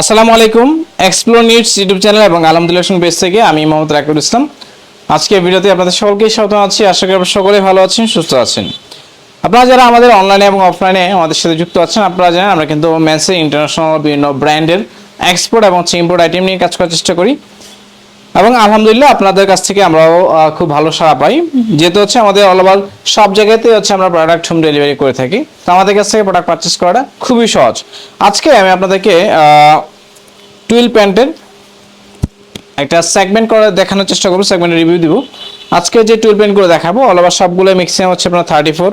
আসসালামু আলাইকুম explore news YouTube channel এবং আলহামদুলিল্লাহ পেজ থেকে। আমি মোহাম্মদ রাকিবুল ইসলাম। আজকে ভিডিওতে আপনাদের সকলকে স্বাগত আছি আশা করি আপনারা সকলে ভালো আছেন, সুস্থ আছেন। আপনারা যারা আমাদের অনলাইনে এবং অফলাইনে আমাদের সাথে যুক্ত আছেন, আপনারা জানেন আমরা কিন্তু মেন্সের ইন্টারন্যাশনাল বিভিন্ন ব্র্যান্ডের এক্সপোর্ট এবং ইম্পোর্ট আইটেম নিয়ে কাজ করার চেষ্টা করি। এবং আলহামদুলিল্লাহ আপনাদের কাছ থেকে আমরাও খুব ভালো সাড়া পাই। যেহেতু হচ্ছে আমাদের অল ওভার সব জায়গাতে হচ্ছে আমরা প্রোডাক্ট হোম ডেলিভারি করে থাকি। আমাদের কাছ থেকে প্রোডাক্ট পারচেস করাটা খুবই সহজ। আজকে আমি আপনাদেরকে টুইল প্যান্টের একটা সেগমেন্ট করে দেখানোর চেষ্টা করব সেগমেন্টের রিভিউ দিব। আজকে যে টুইল প্যান্টগুলো দেখাবো অল ওভার সবগুলো ম্যাক্সিমাম হচ্ছে আপনার থার্টি ফোর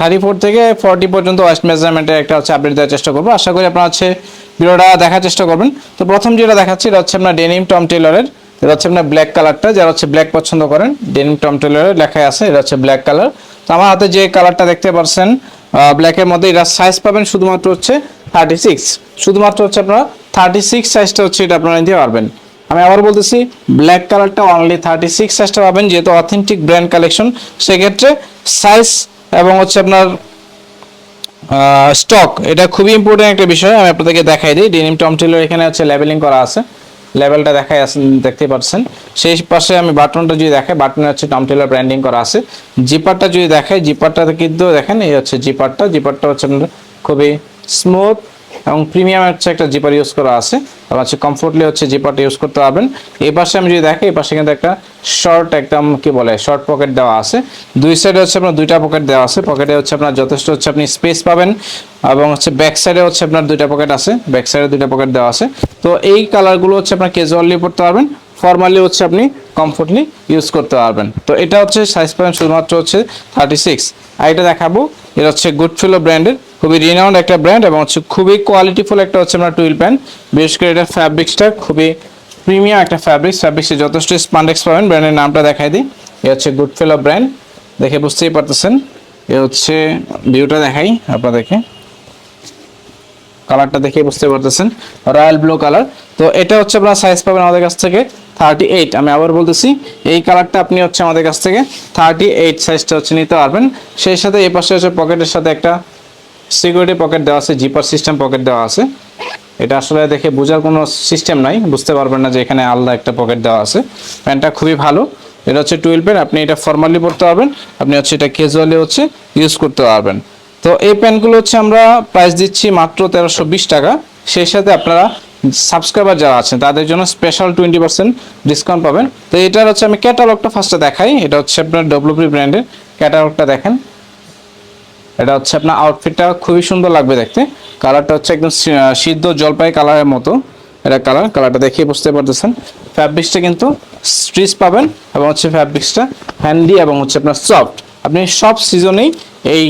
থার্টি ফোর থেকে ফর্টি পর্যন্ত ওয়েস্ট মেজারমেন্টের একটা হচ্ছে আপডেট দেওয়ার চেষ্টা করব। আশা করি আপনার হচ্ছে ভিডিওটা দেখার চেষ্টা করবেন। তো প্রথম যেটা দেখাচ্ছি, এটা হচ্ছে আপনার ডেনিম টম টেলরের এটা হচ্ছে আপনার ব্ল্যাক কালারটা যারা হচ্ছে ব্ল্যাক পছন্দ করেন ডেনিম টম টেলরের লেখায় আছে, এটা হচ্ছে ব্ল্যাক কালার তো আমার হাতে যে কালারটা দেখতে পাচ্ছেন ব্ল্যাকের মধ্যে এটা সাইজ পাবেন শুধুমাত্র হচ্ছে থার্টি সিক্স শুধুমাত্র হচ্ছে আপনারা থার্টি সিক্স সাইজটা হচ্ছে এটা আপনারা নিতে পারবেন। আমি আবার বলতেছি ব্ল্যাক কালারটা অনলি থার্টি সিক্স সাইজটা পাবেন, যেহেতু অথেন্টিক ব্র্যান্ড কালেকশন সেক্ষেত্রে সাইজ এবং হচ্ছে আপনার স্টক এটা খুবই ইম্পর্টেন্ট একটা বিষয়। আমি আপনাদেরকে দেখাই দিই। ডেনিম টম টেলর এখানে হচ্ছে লেবেলিং করা আছে। লেভেলটা দেখায় আছে দেখতে পাচ্ছেন। সেই পাশে আমি বাটনটা যদি দেখে বাটনে হচ্ছে টম টেলর ব্র্যান্ডিং করা আছে। জিপারটা যদি দেখে জিপারটা কিন্তু দেখেন, এই হচ্ছে জিপারটা জিপারটা হচ্ছে আপনার খুবই স্মুথ এবং প্রিমিয়াম হচ্ছে একটা জিপার ইউজ করা আছে। এবং হচ্ছে কমফোর্টলি হচ্ছে জিপারটা ইউজ করতে পারবেন। এই পাশে আমি যদি দেখি এই পাশে কিন্তু একটা শর্ট একদম কি বলে শর্ট পকেট দেওয়া আছে। দুই সাইডে হচ্ছে আপনার দুইটা পকেট দেওয়া আছে। পকেটে হচ্ছে আপনার যথেষ্ট হচ্ছে আপনি স্পেস পাবেন এবং হচ্ছে ব্যাক সাইডে হচ্ছে আপনার দুইটা পকেট আছে। ব্যাক সাইডে দুইটা পকেট দেওয়া আছে। তো এই কালারগুলো হচ্ছে আপনার ক্যাজুয়ালি পড়তে পারবেন। ফর্মালি হচ্ছে আপনি কমফোর্টলি ইউজ করতে পারবেন। তো এটা হচ্ছে সাইজ পাবেন শুধুমাত্র হচ্ছে থার্টি সিক্স আর এটা দেখাবো, এটা হচ্ছে গুডফিলো ব্র্যান্ডের খুবই রিনাউন্ড একটা ব্র্যান্ড এবং হচ্ছে খুবই কোয়ালিটিফুল একটা হচ্ছে আপনার টুইল প্যান্ট বিশেষ করে এটা ফ্যাব্রিক্সটা খুবই প্রিমিয়াম একটা ফ্যাব্রিক্স ফ্যাব্রিক্সে যথেষ্ট স্পান্ডেক্স পাবেন। ব্র্যান্ডের নামটা দেখাই দিই। এ হচ্ছে গুডফিলো ব্র্যান্ড দেখে বুঝতেই পারতেছেন। এ হচ্ছে ভিউটা দেখাই আপনাদেরকে। কালারটা দেখে বুঝতে পারতেছেন। রয়্যাল ব্লু কালার তো এটা হচ্ছে আপনার সাইজ পাবেন আমাদের কাছ থেকে থার্টি এইট আমি আবার বলতেছি, এই কালারটা আপনি হচ্ছে আমাদের কাছ থেকে থার্টি এইট সাইজটা হচ্ছে নিতে পারবেন। সেই সাথে এই পাশে হচ্ছে পকেটের সাথে একটা সিকিউরিটি পকেট দেওয়া আছে জিপার সিস্টেম পকেট দেওয়া আছে। এটা আসলে দেখে বোঝার কোনো সিস্টেম নাই, বুঝতে পারবেন না যে এখানে আলাদা একটা পকেট দেওয়া আছে। প্যান্টটা খুবই ভালো। এটা হচ্ছে টুয়েলভ প্যান্ট আপনি এটা ফর্মালি পড়তে পারবেন, আপনি হচ্ছে এটা ক্যাজুয়ালি হচ্ছে ইউজ করতে পারবেন। তো এই প্যান্টগুলো হচ্ছে আমরা প্রাইস দিচ্ছি মাত্র তেরোশো টাকা। সেই সাথে আপনারা সাবস্ক্রাইবার যারা আছেন, তাদের জন্য স্পেশাল টোয়েন্টি পার্সেন্ট ডিসকাউন্ট পাবেন। তো এটার হচ্ছে আমি ক্যাটালগটা ফার্স্টে দেখাই। এটা হচ্ছে আপনার ডব্লিউপি ব্র্যান্ডের ক্যাটালগটা দেখেন। এটা হচ্ছে আপনার আউটফিটটা খুবই সুন্দর লাগবে দেখতে। কালারটা হচ্ছে একদম সিদ্ধ জলপাই কালারের মতো। এটা কালার কালারটা দেখে বুঝতে পারতেছেন। ফ্যাব্রিক্সটা কিন্তু স্ট্রিচ পাবেন এবং হচ্ছে ফ্যাব্রিক্সটা হ্যান্ডি এবং হচ্ছে আপনার সফট আপনি সব সিজনেই এই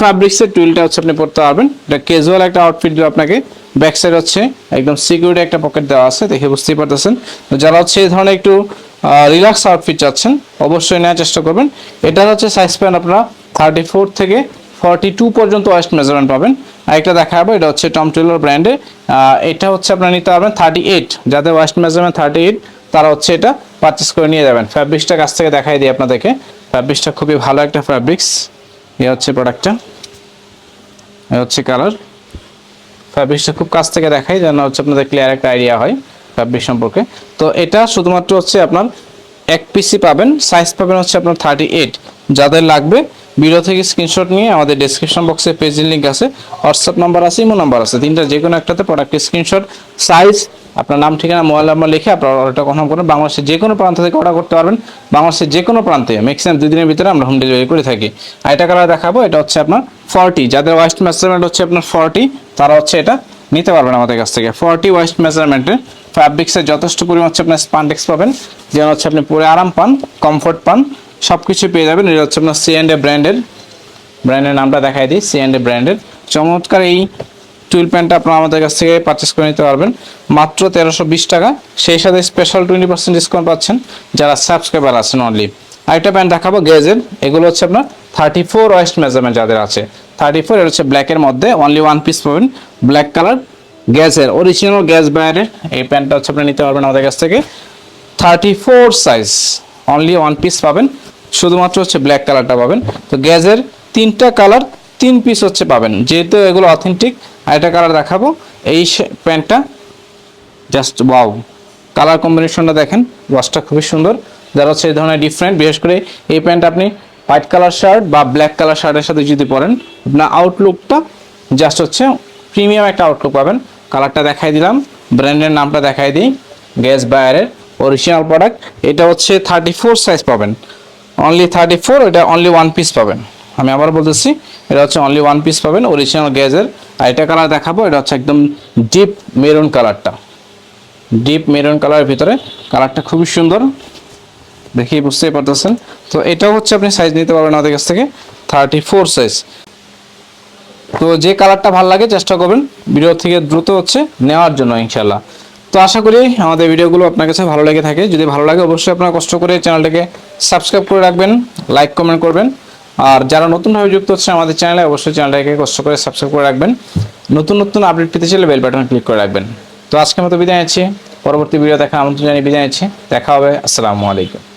ফ্যাব্রিক্সের টুইলটা হচ্ছে আপনি পড়তে পারবেন। এটা ক্যাজুয়াল একটা আউটফিট দেওয়া আপনাকে। ব্যাক সাইড হচ্ছে একদম সিকিউরিটি একটা পকেট দেওয়া আছে, দেখে বুঝতেই পারতেছেন। যারা হচ্ছে এই ধরনের একটু রিল্যাক্স আউটফিট চাচ্ছেন, অবশ্যই নেওয়ার চেষ্টা করবেন। এটা হচ্ছে সাইজ প্যান আপনারা থার্টি ফোর থেকে ফর্টি টু পর্যন্ত ওয়েস্ট মেজারমেন্ট পাবেন। আরেকটা দেখাবো, এটা হচ্ছে টম টেলর ব্র্যান্ডে। এটা হচ্ছে আপনারা নিতে পারবেন থার্টি এইট। যাদের ওয়েস্ট মেজারমেন্ট থার্টি এইট, তারা হচ্ছে এটা পারচেস করে নিয়ে যাবেন। ফ্যাব্রিক্সটা কাছ থেকে দেখাই দিই আপনাদেরকে। ফ্যাব্রিক্সটা খুবই ভালো একটা ফ্যাব্রিক্স এ হচ্ছে প্রোডাক্টটা এ হচ্ছে কালার ফ্যাব্রিক্সটা খুব কাছ থেকে দেখাই, যেন হচ্ছে আপনাদের ক্লিয়ার একটা আইডিয়া হয় ফ্যাব্রিক সম্পর্কে। তো এটা শুধুমাত্র হচ্ছে আপনার এক পিসি পাবেন সাইজ পাবেন হচ্ছে আপনার থার্টি এইট যাদের লাগবে ভিডিও থেকে স্ক্রিনশট নিয়ে আমাদের ডেসক্রিপশন বক্সে পেজের লিঙ্ক আছে। হোয়াটসঅ্যাপ নাম্বার আছে ইমো নাম্বার আছে। তিনটা যে কোনো একটাতে প্রোডাক্টের স্ক্রিনশট সাইজ আপনার নাম, ঠিকানা মোবাইল নাম্বার লিখে আপনার অর্ডারটা কনফার্ম করুন। বাংলাদেশের যে কোনো প্রান্ত থেকে অর্ডার করতে পারবেন। বাংলাদেশের যে কোনো প্রান্তে ম্যাক্সিমাম দুই দিনের ভিতরে আমরা হোম ডেলিভারি করে থাকি। আর এটা কালার দেখাবো? এটা হচ্ছে আপনার ফর্টি যাদের ওয়েস্ট মেজারমেন্ট হচ্ছে আপনার ফর্টি তারা হচ্ছে এটা নিতে পারবেন আমাদের কাছ থেকে। ফর্টি ওয়েস্ট মেজারমেন্টের ফ্যাব্রিক্সের যথেষ্ট পরিমাণ হচ্ছে আপনার স্পান্ডেক্স পাবেন। যেন হচ্ছে আপনি পরে আরাম পান কমফোর্ট পান। সব কিছু পেয়ে যাবেন। এটা হচ্ছে আপনার সি অ্যান্ড এ ব্র্যান্ডের ব্র্যান্ডের নামটা দেখাই দিই সি অ্যান্ড এ ব্র্যান্ডের চমৎকার এই টুইল প্যান্টটা আপনারা আমাদের কাছ থেকে পারচেস করে নিতে পারবেন। মাত্র তেরোশো বিশ টাকা। সেই সাথে স্পেশাল টোয়েন্টি পার্সেন্ট ডিসকাউন্ট পাচ্ছেন যারা সাবস্ক্রাইবার আছেন অনলি আরেকটা প্যান্ট দেখাবো গেজের এগুলো হচ্ছে আপনার থার্টি ফোর ওয়েস্ট মেজারমেন্ট যাদের আছে। থার্টি ফোর এটা হচ্ছে ব্ল্যাকের মধ্যে। অনলি ওয়ান পিস পাবেন। ব্ল্যাক কালার গ্যাসের অরিজিনাল গ্যাস ব্র্যান্ডের এই প্যান্টটা হচ্ছে আপনি নিতে পারবেন আমাদের কাছ থেকে। Thirty four size only one piece পাবেন। শুধুমাত্র হচ্ছে ব্ল্যাক কালারটা পাবেন। তো গ্যাসের তিনটা কালার তিন পিস হচ্ছে পাবেন। যেহেতু এগুলো অথেন্টিক আরেকটা কালার দেখাবো। এই প্যান্টটা জাস্ট ওয়াও কালার কম্বিনেশনটা দেখেন ওয়াশটা খুবই সুন্দর। যারা হচ্ছে এই ধরনের ডিফারেন্ট বিশেষ করে এই প্যান্ট আপনি হোয়াইট কালার শার্ট বা ব্ল্যাক কালার শার্টের সাথে যদি পরেন, আপনার আউটলুকটা জাস্ট হচ্ছে প্রিমিয়াম একটা আউটলুক পাবেন। কালারটা দেখাই দিলাম ব্র্যান্ডের নামটা দেখাই দিই, গ্যাস বায়ারের অরিজিনাল প্রোডাক্ট এটা হচ্ছে থার্টি ফোর সাইজ পাবেন। অনলি থার্টি ফোর এটা অনলি ওয়ান পিস পাবেন। আমি আবার বলতেছি, এটা হচ্ছে অনলি ওয়ান পিস পাবেন। অরিজিনাল গ্যাজের আর এটা কালার দেখাবো, এটা হচ্ছে একদম ডিপ মেরুন কালারটা ডিপ মেরুন কালারের ভিতরে কালারটা খুবই সুন্দর। দেখেই বুঝতেই পারতেছেন। তো এটাও হচ্ছে আপনি সাইজ নিতে পারবেন আমাদের কাছ থেকে থার্টি ফোর সাইজ তো যে কালারটা ভালো লাগে, চেষ্টা করবেন। ভিডিও থেকে দ্রুত হচ্ছে নেওয়ার জন্য ইনশাল্লাহ তো আশা করি আমাদের ভিডিওগুলো আপনার কাছে ভালো লেগে থাকে। যদি ভালো লাগে, অবশ্যই আপনারা কষ্ট করে চ্যানেলটাকে সাবস্ক্রাইব করে রাখবেন লাইক কমেন্ট করবেন। আর যারা নতুনভাবে যুক্ত হচ্ছে আমাদের চ্যানেলে, অবশ্যই চ্যানেলটাকে কষ্ট করে সাবস্ক্রাইব করে রাখবেন। নতুন নতুন আপডেট পেতে চাইলে বেল বাটন ক্লিক করে রাখবেন। তো আজকের মতো বিদায় আছে পরবর্তী ভিডিও দেখা আমন্ত্রণ জানিয়ে বিদায় আছে দেখা হবে। আসসালামু আলাইকুম।